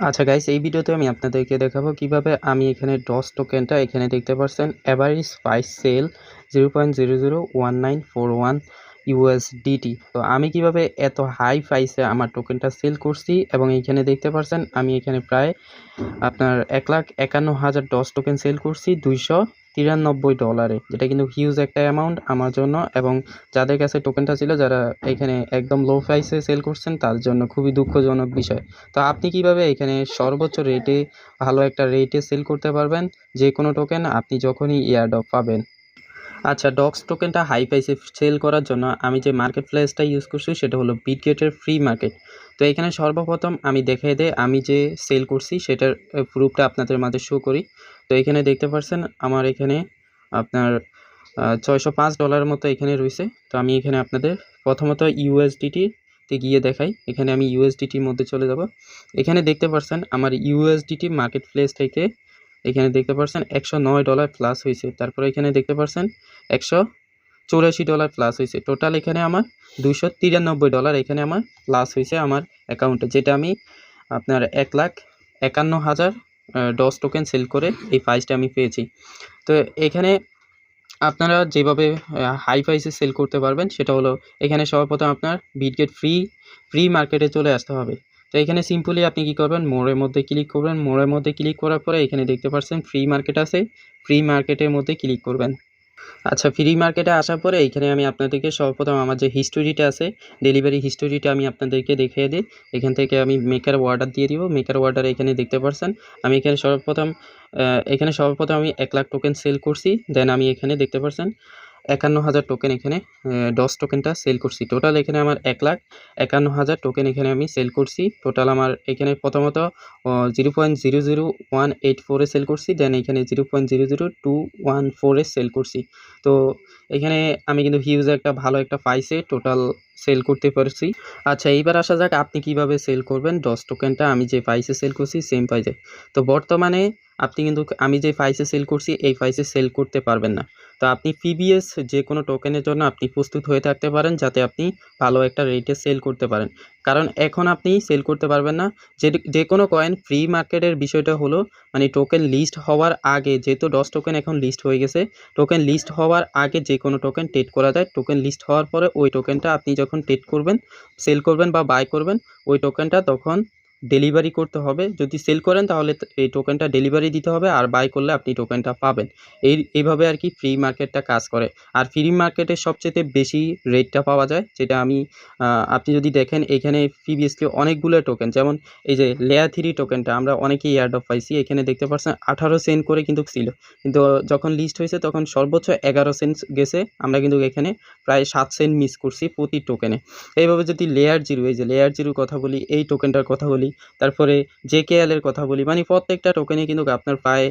আচ্ছা গাইস এই ভিডিওতে আমি আপনাদেরকে দেখাবো কীভাবে আমি এখানে ডস টোকেনটা এখানে দেখতে পাচ্ছেন average price sell zero point zero zero one nine four one USDT তো আমি কীভাবে এত হাই প্রাইসে আমার টোকেনটা সেল করছি এবং এইখানে দেখতে পাচ্ছেন আমি এখানে প্রায় আপনার এক লাখ একান্ন হাজার ডস টোকেন সেল করছি, দুইশো তিরানব্বই ডলারে যেটা কিন্তু হিউজ একটা অ্যামাউন্ট আমার জন্য এবং যাদের কাছে টোকেনটা ছিল যারা এখানে একদম লো প্রাইসে সেল করছেন, তার জন্য খুবই দুঃখজনক বিষয়। তো আপনি কীভাবে এখানে সর্বোচ্চ রেটে ভালো একটা রেটে সেল করতে পারবেন? যে কোনো টোকেন আপনি যখনই ইয়ারডপ পাবেন। আচ্ছা ডক্স টোকেনটা হাই প্রাইসে সেল করার জন্য আমি যে মার্কেট প্লেসটা ইউজ করছি, সেটা হলো বিটগেটের ফ্রি মার্কেট তো এখানে সর্বপ্রথম আমি দেখাই দেয় আমি যে সেল করছি সেটার প্রুফটা আপনাদের মাঝে শো করি। তো এখানে দেখতে পাচ্ছেন আমার এখানে আপনার ছয়শো পাঁচ ডলারের মতো এখানে রয়েছে। তো আমি এখানে আপনাদের প্রথমত ইউএসডিটিতে গিয়ে দেখাই। এখানে আমি ইউএসডিটির মধ্যে চলে যাব। এখানে দেখতে পাচ্ছেন আমার ইউএসডিটি মার্কেট প্লেস থেকে এখানে দেখতে পাচ্ছেন একশো নয় ডলার প্লাস হয়েছে। তারপরে এখানে দেখতে পাচ্ছেন একশো চৌরাশি ডলার প্লাস হয়েছে টোটাল এখানে আমার দুশো তিরানব্বই ডলার এখানে আমার প্লাস হয়েছে আমার অ্যাকাউন্টে যেটা আমি আপনার এক লাখ একান্ন হাজার ডস টোকেন সেল করে এই প্রাইসটা আমি পেয়েছি। তো এখানে আপনারা যেভাবে হাই প্রাইসে সেল করতে পারবেন, সেটা হলো এখানে সর্বপ্রথম আপনার বিটগেট ফ্রি ফ্রি মার্কেটে চলে আসতে হবে। তো এখানে সিম্পলি আপনি কি করবেন মোড়ের মধ্যে ক্লিক করবেন। মোড়ের মধ্যে ক্লিক করার পরে এখানে দেখতে পাচ্ছেন ফ্রি মার্কেট আছে। ফ্রি মার্কেটের মধ্যে ক্লিক করবেন। আচ্ছা ফ্রি মার্কেটে আসার পরে এখানে আমি আপনাদেরকে সর্বপ্রথম আমার যে হিস্টোরিটা আছে ডেলিভারি হিস্টোরিটা আমি আপনাদেরকে দেখিয়ে দিই। এখান থেকে আমি মেকার অর্ডার দিয়ে দিব। মেকার অর্ডার এখানে দেখতে পারছেন, আমি এখানে সর্বপ্রথম এখানে সর্বপ্রথম আমি এক লাখ টোকেন সেল করছি। দেন আমি এখানে দেখতে পাচ্ছেন একান্ন হাজার টোকেন এখানে দশ টোকেনটা সেল করছি। টোটাল এখানে আমার এক লাখ একান্ন হাজার টোকেন এখানে আমি সেল করছি। টোটাল আমার এখানে প্রথমত zero point zero zero one eight ফোরে সেল করছি দেন এখানে zero point zero zero two one ফোরে সেল করছি। তো এখানে আমি কিন্তু হিউজ একটা ভালো একটা পাইসে টোটাল সেল করতে পারছি। আচ্ছা এইবার আসা যাক আপনি কীভাবে সেল করবেন। দশ টোকেনটা আমি যে প্রাইসে সেল করছি সেম প্রাইসে তো বর্তমানে আপনি কিন্তু আমি যে ফাইসে সেল করছি, এই প্রাইসে সেল করতে পারবেন না। তো আপনি পিবিএস যে কোনো টোকেনের জন্য আপনি প্রস্তুত হয়ে থাকতে পারেন, যাতে আপনি ভালো একটা রেটে সেল করতে পারেন। কারণ এখন আপনি সেল করতে পারবেন না। যে যে কোনো কয়েন ফ্রি মার্কেটের বিষয়টা হলো মানে টোকেন লিস্ট হওয়ার আগে, যেহেতু দশ টোকেন এখন লিস্ট হয়ে গেছে টোকেন লিস্ট হওয়ার আগে যে কোনো টোকেন টেট করা যায়। টোকেন লিস্ট হওয়ার পরে ওই টোকেনটা আপনি যখন টেট করবেন সেল করবেন বা বাই করবেন, ওই টোকেনটা তখন ডেলিভারি করতে হবে। যদি সেল করেন তাহলে এই টোকেনটা ডেলিভারি দিতে হবে আর বাই করলে আপনি টোকেনটা পাবেন। এই, এইভাবে আর কি ফ্রি মার্কেটটা কাজ করে। আর ফ্রি মার্কেটে সবচেয়ে বেশি রেটটা পাওয়া যায়, যেটা আমি আপনি যদি দেখেন এখানে প্রিভিয়াসলি অনেকগুলো টোকেন যেমন এই যে লেয়ার থ্রি টোকেনটা আমরা অনেকেই অফ পাইছি, এখানে দেখতে পাচ্ছেন আঠারো সেন্ট করে কিন্তু ছিল। কিন্তু যখন লিস্ট হয়েছে তখন সর্বোচ্চ এগারো সেন্ট গেছে। আমরা কিন্তু এখানে প্রায় সাত সেন্ট মিস করছি প্রতি টোকেনে এইভাবে যদি লেয়ার জিরো এই যে লেয়ার জিরোর কথা বলি, এই টোকেনটার কথা বলি তারপরে জেকেএল এর কথা বলি। মানে প্রত্যেকটা টোকেনে কিন্তু আপনার প্রায়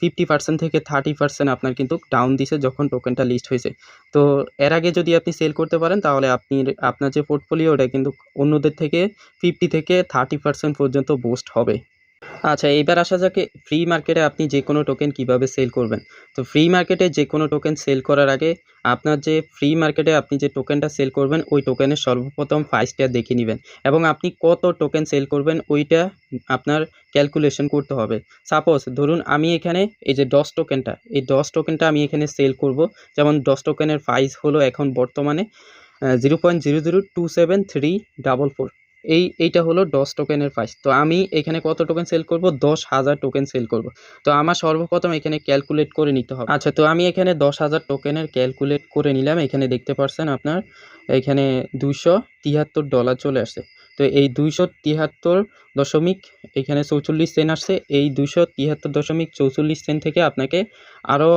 ফিফটি পার্সেন্ট থেকে থার্টি পার্সেন্ট আপনার কিন্তু ডাউন দিছে যখন টোকেনটা লিস্ট হয়েছে। তো এর আগে যদি আপনি সেল করতে পারেন, তাহলে আপনি আপনার যে পোর্টফোলিও ওটা কিন্তু অন্যদের থেকে ফিফটি থেকে থার্টি পার্সেন্ট পর্যন্ত বুস্ট হবে। আচ্ছা এইবার আসা যাকে ফ্রি মার্কেটে আপনি যে কোনো টোকেন কীভাবে সেল করবেন। তো ফ্রি মার্কেটে যে কোনো টোকেন সেল করার আগে আপনার যে ফ্রি মার্কেটে আপনি যে টোকেনটা সেল করবেন, ওই টোকেনের সর্বপ্রথম প্রাইসটা দেখে নেবেন এবং আপনি কত টোকেন সেল করবেন, ওইটা আপনার ক্যালকুলেশন করতে হবে। সাপোজ ধরুন আমি এখানে এই যে দশ টোকেনটা এই দশ টোকেনটা আমি এখানে সেল করব। যেমন দশ টোকেনের প্রাইস হলো এখন বর্তমানে zero point zero zero two seven three double four এই, এইটা হলো দশ টোকেনের প্রাইস তো আমি এখানে কত টোকেন সেল করব? দশ হাজার টোকেন সেল করব। তো আমার সর্বপ্রথম এখানে ক্যালকুলেট করে নিতে হবে। আচ্ছা তো আমি এখানে দশ হাজার টোকেনের ক্যালকুলেট করে নিলাম। এখানে দেখতে পাচ্ছেন আপনার এখানে দুশো তিয়াত্তর ডলার চলে আসে তো এই দুইশো তিয়াত্তর দশমিক, এখানে চৌচল্লিশ সেন্ট আসছে। এই দুইশো তিয়াত্তর দশমিক চৌচল্লিশ সেন্ট থেকে আপনাকে আরও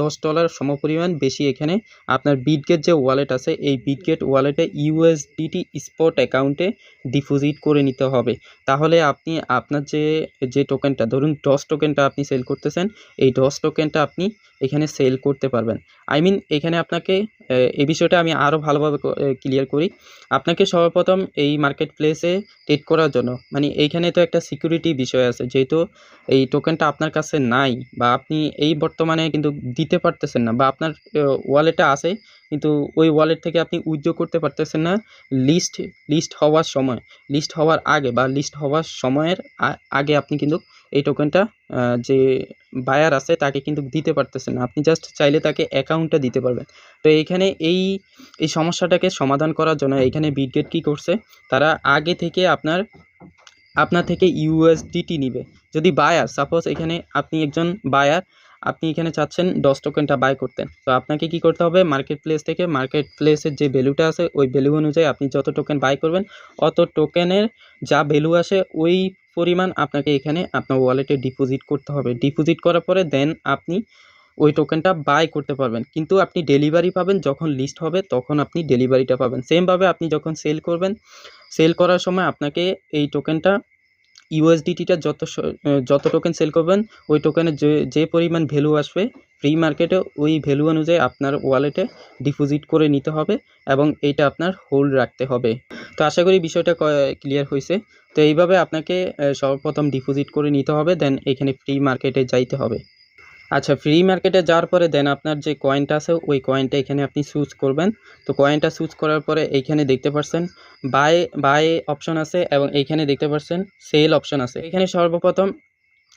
দশ ডলার সমপরিমাণ বেশি এখানে আপনার বিটগেট যে ওয়ালেট আছে, এই বিটগেট ওয়ালেটে ইউএসডিটি স্পট অ্যাকাউন্টে ডিপোজিট করে নিতে হবে। তাহলে আপনি আপনার যে যে টোকেনটা ধরুন ডস টোকেনটা আপনি সেল করতেছেন, এই ডস টোকেনটা আপনি এখানে সেল করতে পারবেন। আই মিন এখানে আপনাকে এই বিষয়টা আমি আরও ভালোভাবে ক্লিয়ার করি। আপনাকে সর্বপ্রথম এই মার্কেট প্লেসে ট্রেড করার জন্য মানে এইখানে তো একটা সিকিউরিটি বিষয় আছে। যেহেতু এই টোকেনটা আপনার কাছে নাই বা আপনি এই বর্তমানে কিন্তু দিতে পারতেছেন না বা আপনার ওয়ালেটে আছে, কিন্তু ওই ওয়ালেট থেকে আপনি উইথড্র করতে পারতেছেন না লিস্ট লিস্ট হওয়ার সময়। লিস্ট হওয়ার আগে বা লিস্ট হওয়ার সময়ের আগে আপনি কিন্তু এই টোকেনটা যে বায়ার আছে তাকে কিন্তু দিতে পারতেছেন না। আপনি জাস্ট চাইলে তাকে অ্যাকাউন্টটা দিতে পারবেন। তো এইখানে এই এই সমস্যাটাকে সমাধান করার জন্য এখানে বিটগেট কী করছে? তারা আগে থেকে আপনার আপনার থেকে ইউএসডিটি নিবে। যদি বায়ার সাপোজ এখানে আপনি একজন বায়ার আপনি এখানে চাচ্ছেন দশ টোকেনটা বাই করতেন তো আপনাকে কি করতে হবে? মার্কেট প্লেস থেকে মার্কেট প্লেসের যে ভ্যালুটা আছে, ওই ভ্যালু অনুযায়ী আপনি যত টোকেন বাই করবেন, অত টোকেনের যা ভ্যালু আসে, ওই পরিমাণ আপনাকে এখানে আপনার ওয়ালেটে ডিপোজিট করতে হবে। ডিপোজিট করার পরে দেন আপনি ওই টোকেনটা বাই করতে পারবেন। কিন্তু আপনি ডেলিভারি পাবেন, যখন লিস্ট হবে, তখন আপনি ডেলিভারিটা পাবেন। সেমভাবে আপনি যখন সেল করবেন সেল করার সময় আপনাকে এই টোকেনটা ইউএসডিটিটা যত যত টোকেন সেল করবেন, ওই টোকেনের যে যে পরিমাণ ভ্যালু আসবে ফ্রি মার্কেটে ওই ভ্যালু অনুযায়ী আপনার ওয়ালেটে ডিপোজিট করে নিতে হবে এবং এইটা আপনার হোল্ড রাখতে হবে। তো আশা করি বিষয়টা ক্লিয়ার হয়েছে তো এইভাবে আপনাকে সর্বপ্রথম ডিপোজিট করে নিতে হবে দেন এখানে ফ্রি মার্কেটে যাইতে হবে। আচ্ছা ফ্রি মার্কেটে যাওয়ার পরে দেন আপনার যে কয়েনটা আছে, ওই কয়েনটা এখানে আপনি চুজ করবেন। তো কয়েনটা চুজ করার পরে এইখানে দেখতে পাচ্ছেন বাই বাই অপশন আছে এবং এইখানে দেখতে পাচ্ছেন সেল অপশন আছে। এখানে সর্বপ্রথম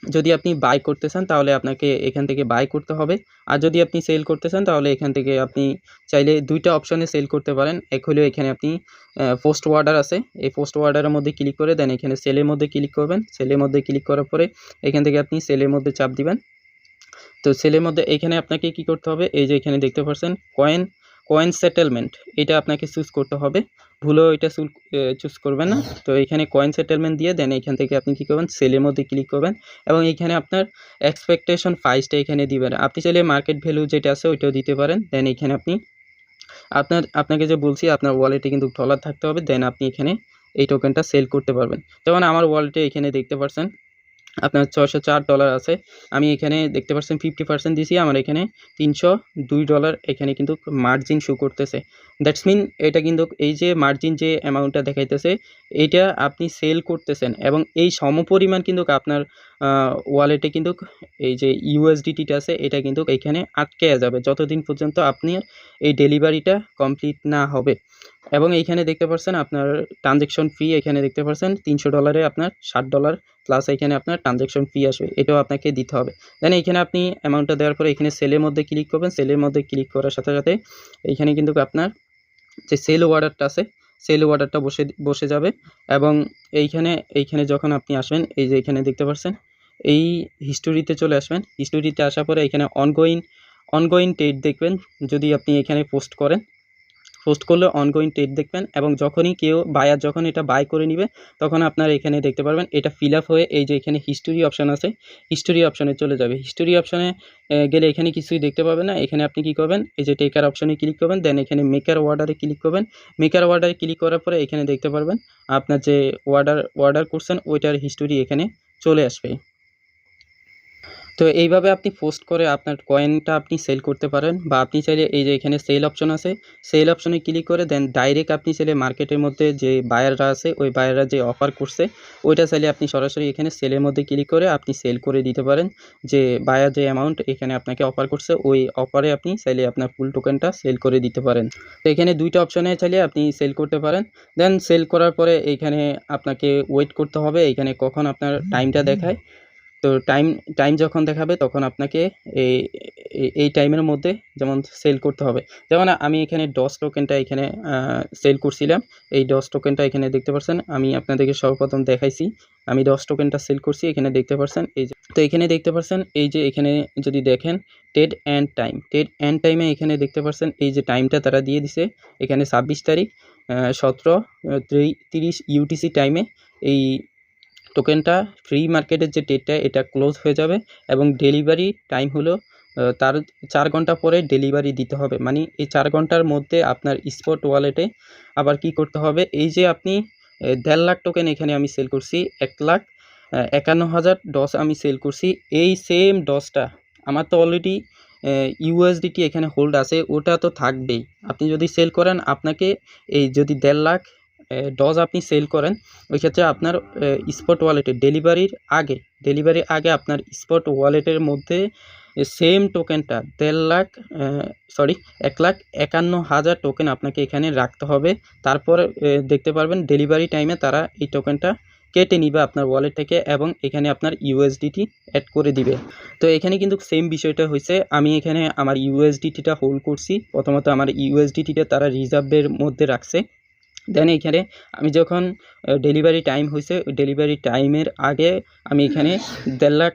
যদি আপনি বাই করতে চান, তাহলে আপনাকে এখান থেকে বাই করতে হবে। আর যদি আপনি সেল করতে চান, তাহলে এখান থেকে আপনি চাইলে দুইটা অপশনে সেল করতে পারেন। এক হলেও এখানে আপনি পোস্ট অর্ডার আছে। এই পোস্ট অর্ডারের মধ্যে ক্লিক করে দেন এখানে সেলের মধ্যে ক্লিক করবেন। সেলের মধ্যে ক্লিক করার পরে এখান থেকে আপনি সেলের মধ্যে চাপ দিবেন। তো সেলের মধ্যে এখানে আপনাকে কি করতে হবে? এই যে এখানে দেখতে পাচ্ছেন কয়েন কয়েন সেটেলমেন্ট এটা আপনাকে চুজ করতে হবে। ভুলেও এটা চুজ করবেন না। তো এখানে কয়েন সেটেলমেন্ট দিয়ে দেন এখান থেকে আপনি কী করবেন? সেলের মধ্যে ক্লিক করবেন এবং এখানে আপনার এক্সপেকটেশন প্রাইসটা এখানে দিবেন। আপনি চাইলে মার্কেট ভ্যালু যেটা আছে ওইটাও দিতে পারেন। দেন এখানে আপনি আপনার, আপনাকে যে বলছি, আপনার ওয়ালেটে কিন্তু ডলার থাকতে হবে। দেন আপনি এখানে এই টোকেনটা সেল করতে পারবেন। যেমন আমার ওয়ালেটে এখানে দেখতে পাচ্ছেন আপনার ছশো চার ডলার আছে। আমি এখানে দেখতে পাচ্ছেন ফিফটি পার্সেন্ট দিছি, আমার এখানে তিনশো দুই ডলার এখানে কিন্তু মার্জিন শো করতেছে। দ্যাটস মিন এটা কিন্তু এই যে মার্জিন যে অ্যামাউন্টটা দেখাইতেছে এটা আপনি সেল করতেছেন এবং এই সমপরিমাণ কিন্তু আপনার ওয়ালেটে কিন্তু এই যে ইউএসডিটিটা আছে, এটা কিন্তু এখানে আটকে যাবে। যতদিন পর্যন্ত আপনি এই ডেলিভারিটা কমপ্লিট না হবে। এবং এইখানে দেখতে পাচ্ছেন আপনার ট্রানজেকশন ফি এখানে দেখতে পাচ্ছেন তিনশো ডলারে আপনার ষাট ডলার প্লাস এখানে আপনার ট্রানজেকশন ফি আসবে। এটাও আপনাকে দিতে হবে। দেন এইখানে আপনি অ্যামাউন্টটা দেওয়ার পরে এখানে সেলের মধ্যে ক্লিক করবেন। সেলের মধ্যে ক্লিক করার সাথে সাথে এইখানে কিন্তু আপনার যে সেল অর্ডারটা আছে সেল অর্ডারটা বসে বসে যাবে। এবং এইখানে এইখানে যখন আপনি আসবেন, এই যে এখানে দেখতে পাচ্ছেন এই হিস্টোরিতে চলে আসবেন। হিস্টোরিতে আসার পরে এখানে অনগোয়িং অনগোয়িং ট্রেড দেখবেন, যদি আপনি এখানে পোস্ট করেন। পোস্ট করলে অনগোয়িং ট্রেড দেখবেন এবং যখনই কেউ বায়ার যখন এটা বাই করে নিবে, তখন আপনারা এখানে দেখতে পারবেন, এটা ফিল আপ হয়ে এই যে এখানে হিস্টোরি অপশান আছে হিস্টোরি অপশানে চলে যাবে। হিস্টোরি অপশানে গেলে এখানে কিছুই দেখতে পাবেন না। এখানে আপনি কি করবেন, এই যে টেকার অপশানে ক্লিক করবেন দেন এখানে মেকার অর্ডারে ক্লিক করবেন। মেকার অর্ডারে ক্লিক করার পরে এখানে দেখতে পারবেন, আপনার যে অর্ডার অর্ডার করছেন, ওইটার হিস্টোরি এখানে চলে আসবে। তো এইভাবে আপনি পোস্ট করে আপনার কয়েনটা আপনি সেল করতে পারেন বা আপনি চাইলে এই যে এখানে সেল অপশন আছে সেল অপশনে ক্লিক করে দেন ডাইরেক্ট আপনি চাইলে মার্কেটের মধ্যে যে বায়াররা আছে, ওই বায়াররা যে অফার করছে, ওইটা চাইলে আপনি সরাসরি এখানে সেলের মধ্যে ক্লিক করে আপনি সেল করে দিতে পারেন। যে বায়ার যে অ্যামাউন্ট এখানে আপনাকে অফার করছে, ওই অফারে আপনি চাইলে আপনার ফুল টোকেনটা সেল করে দিতে পারেন। তো এখানে দুইটা অপশনে চাইলে আপনি সেল করতে পারেন। দেন সেল করার পরে এইখানে আপনাকে ওয়েট করতে হবে, এখানে কখন আপনার টাইমটা দেখায়। তো টাইম টাইম যখন দেখাবে তখন আপনাকে এই, এই- টাইমের মধ্যে যেমন সেল করতে হবে। যেমন আমি এখানে ডস টোকেনটা এখানে সেল করছিলাম। এই ডস টোকেনটা এখানে দেখতে পাচ্ছেন আমি আপনাদেরকে সর্বপ্রথম দেখাইছি। আমি ডস টোকেনটা সেল করছি, এখানে দেখতে পাচ্ছেন এই যে, তো এখানে দেখতে পাচ্ছেন এই যে এখানে যদি দেখেন date and time date and টাইমে এখানে দেখতে পাচ্ছেন এই যে টাইমটা তারা দিয়ে দিছে, এখানে ছাব্বিশ তারিখ সতেরো তিরিশ ইউটিসি টাইমে এই টোকেনটা ফ্রি মার্কেটের যে ডেটটা এটা ক্লোজ হয়ে যাবে এবং ডেলিভারি টাইম হলো তার চার ঘণ্টা পরে ডেলিভারি দিতে হবে। মানে এই চার ঘণ্টার মধ্যে আপনার স্পট ওয়ালেটে আবার কি করতে হবে? এই যে আপনি দেড় লাখ টোকেন এখানে আমি সেল করছি, এক লাখ একান্ন হাজার ডস আমি সেল করছি। এই সেম ডসটা আমার তো অলরেডি ইউএসডিটি এখানে হোল্ড আছে, ওটা তো থাকবেই। আপনি যদি সেল করেন, আপনাকে এই যদি দেড় লাখ ডজ আপনি সেল করেন, ওই ক্ষেত্রে আপনার স্পট ওয়ালেটে ডেলিভারির আগে ডেলিভারির আগে আপনার স্পট ওয়ালেটের মধ্যে সেম টোকেনটা দেড় লাখ সরি, এক লাখ একান্ন হাজার টোকেন আপনাকে এখানে রাখতে হবে। তারপর দেখতে পারবেন ডেলিভারি টাইমে তারা এই টোকেনটা কেটে নিবে আপনার ওয়ালেট থেকে এবং এখানে আপনার ইউএসডিটি অ্যাড করে দিবে। তো এখানে কিন্তু সেম বিষয়টা হয়েছে। আমি এখানে আমার ইউএসডিটিটা হোল্ড করছি। প্রথমত আমার ইউএসডিটিটা তারা রিজার্ভের মধ্যে রাখছে। দেন এখানে আমি যখন ডেলিভারি টাইম হয়েছে ডেলিভারি টাইমের আগে আমি এখানে দেড় লাখ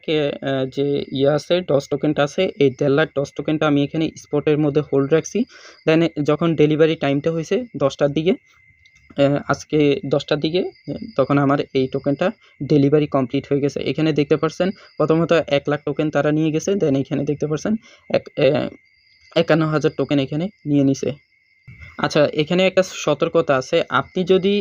যে ইয়ে আছে ডস টোকেনটা আছে, এই দেড় লাখ ডস টোকেনটা আমি এখানে স্পটের মধ্যে হোল্ড রাখছি। দেন যখন ডেলিভারি টাইমটা হয়েছে দশটার দিকে আজকে দশটার দিকে তখন আমার এই টোকেনটা ডেলিভারি কমপ্লিট হয়ে গেছে। এখানে দেখতে পাচ্ছেন প্রথমত এক লাখ টোকেন তারা নিয়ে গেছে দেন এখানে দেখতে পাচ্ছেন এক একান্ন হাজার টোকেন এখানে নিয়ে নিছে। আচ্ছা এখানে একটা সতর্কতা আছে। আপনি যদি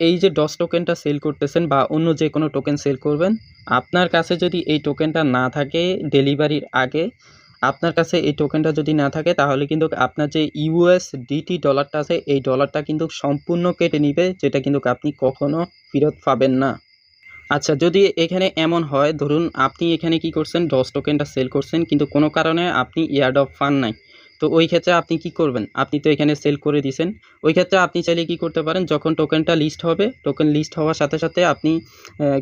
এই যে ডস টোকেনটা সেল করতেছেন বা অন্য যে কোনো টোকেন সেল করবেন, আপনার কাছে যদি এই টোকেনটা না থাকে ডেলিভারির আগে, আপনার কাছে এই টোকেনটা যদি না থাকে, তাহলে কিন্তু আপনার যে ইউএসডিটি ডলারটা আছে, এই ডলারটা কিন্তু সম্পূর্ণ কেটে নিবে, যেটা কিন্তু আপনি কখনো ফেরত পাবেন না। আচ্ছা যদি এখানে এমন হয়, ধরুন আপনি এখানে কি করছেন ডস টোকেনটা সেল করছেন, কিন্তু কোনো কারণে আপনি ইয়ার্ড অফ ফান নাই। তো ওই ক্ষেত্রে আপনি কি করবেন? আপনি তো এখানে সেল করে দিয়েছেন। ওই ক্ষেত্রে আপনি চাইলে কি করতে পারেন? যখন টোকেনটা লিস্ট হবে টোকেন লিস্ট হওয়ার সাথে সাথে আপনি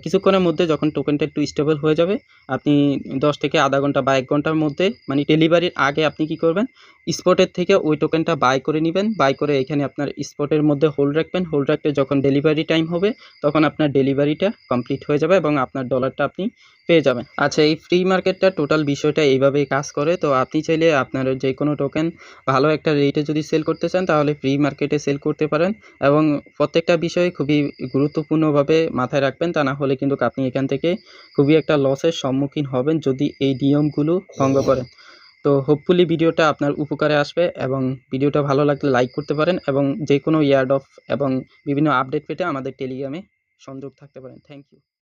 কিছুক্ষণের মধ্যে যখন টোকেনটা একটু স্টেবল হয়ে যাবে, আপনি দশ থেকে আধা ঘণ্টা বা এক ঘণ্টার মধ্যে মানে ডেলিভারির আগে আপনি কি করবেন? স্পটের থেকে ওই টোকেনটা বাই করে নেবেন। বাই করে এখানে আপনার স্পটের মধ্যে হোল্ড রাখবেন। হোল্ড রাখতে যখন ডেলিভারি টাইম হবে, তখন আপনার ডেলিভারিটা কমপ্লিট হয়ে যাবে এবং আপনার ডলারটা আপনি পেয়ে যাবেন। আচ্ছা এই ফ্রি মার্কেটটা টোটাল বিষয়টা এইভাবেই কাজ করে। তো আপনি চাইলে আপনার যে কোনো টোকেন ভালো একটা রেটে যদি সেল করতে চান, তাহলে ফ্রি মার্কেটে সেল করতে পারেন এবং প্রত্যেকটা বিষয় খুবই গুরুত্বপূর্ণভাবে মাথায় রাখবেন। তা না হলে কিন্তু আপনি এখান থেকে খুবই একটা লসের সম্মুখীন হবেন যদি এই নিয়মগুলো ভঙ্গ করেন। তো হোপফুলি ভিডিওটা আপনার উপকারে আসবে এবং ভিডিওটা ভালো লাগলে লাইক করতে পারেন এবং যে কোনো ইয়ার্ড অফ এবং বিভিন্ন আপডেট পেতে আমাদের টেলিগ্রামে সংযোগ থাকতে পারেন। Thank you